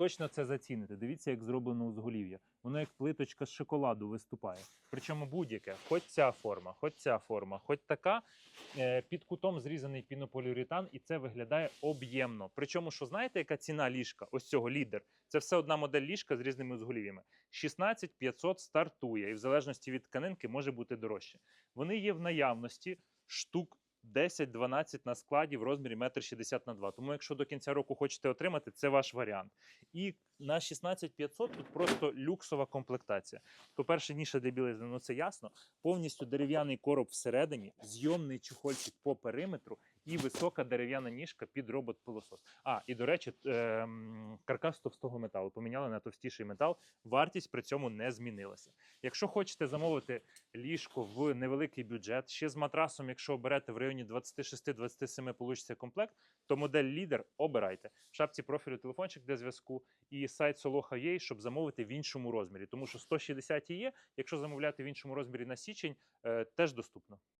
точно це заціните. Дивіться, як зроблено узголів'я. Воно як плиточка з шоколаду виступає. Причому будь-яке, хоч ця форма, хоч ця форма, хоч така. е, Під кутом зрізаний пінополіуретан, і це виглядає об'ємно. Причому, що знаєте, яка ціна ліжка? Ось цього лідер. Це все одна модель ліжка з різними узголів'ями. 16 500 стартує, і в залежності від тканинки може бути дорожче. Вони є в наявності штук 10-12 на складі в розмірі 1,60 на 2. Тому, якщо до кінця року хочете отримати, це ваш варіант. І на 16 500 тут просто люксова комплектація. По-перше, ніша для білизни, ну це ясно. Повністю дерев'яний короб всередині, зйомний чухольчик по периметру і висока дерев'яна ніжка під робот-пилосос. А, і до речі, ем, каркас товстого металу. Поміняли на товстіший метал. Вартість при цьому не змінилася. Якщо хочете замовити ліжко в невеликий бюджет, ще з матрасом, якщо оберете в районі 26-27 получиться комплект, то модель лідер обирайте. В шапці профілю телефончик для зв'язку і сайт Soloha є, щоб замовити в іншому розмірі. Тому що 160 є. Якщо замовляти в іншому розмірі на січень, е, теж доступно.